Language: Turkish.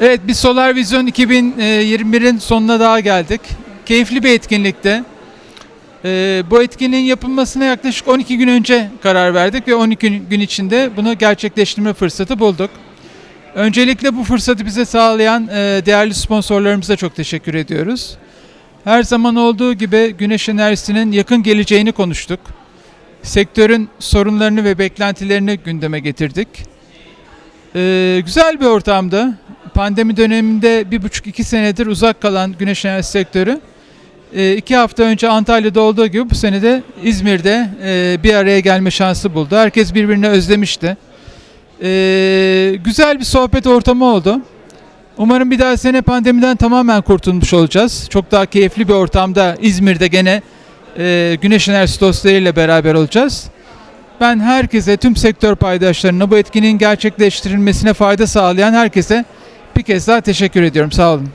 Evet biz Solar Vision 2021'in sonuna daha geldik. Keyifli bir etkinlikte. Ee, bu etkinliğin yapılmasına yaklaşık 12 gün önce karar verdik ve 12 gün içinde bunu gerçekleştirme fırsatı bulduk. Öncelikle bu fırsatı bize sağlayan e, değerli sponsorlarımıza çok teşekkür ediyoruz. Her zaman olduğu gibi güneş enerjisinin yakın geleceğini konuştuk. Sektörün sorunlarını ve beklentilerini gündeme getirdik. Ee, güzel bir ortamda pandemi döneminde bir buçuk iki senedir uzak kalan güneş enerjisi sektörü e, iki hafta önce Antalya'da olduğu gibi bu sene de İzmir'de e, bir araya gelme şansı buldu. Herkes birbirini özlemişti. E, güzel bir sohbet ortamı oldu. Umarım bir daha sene pandemiden tamamen kurtulmuş olacağız. Çok daha keyifli bir ortamda İzmir'de gene güneş enerjisi dostlarıyla beraber olacağız. Ben herkese, tüm sektör paydaşlarına bu etkinliğin gerçekleştirilmesine fayda sağlayan herkese bir kez daha teşekkür ediyorum. Sağ olun.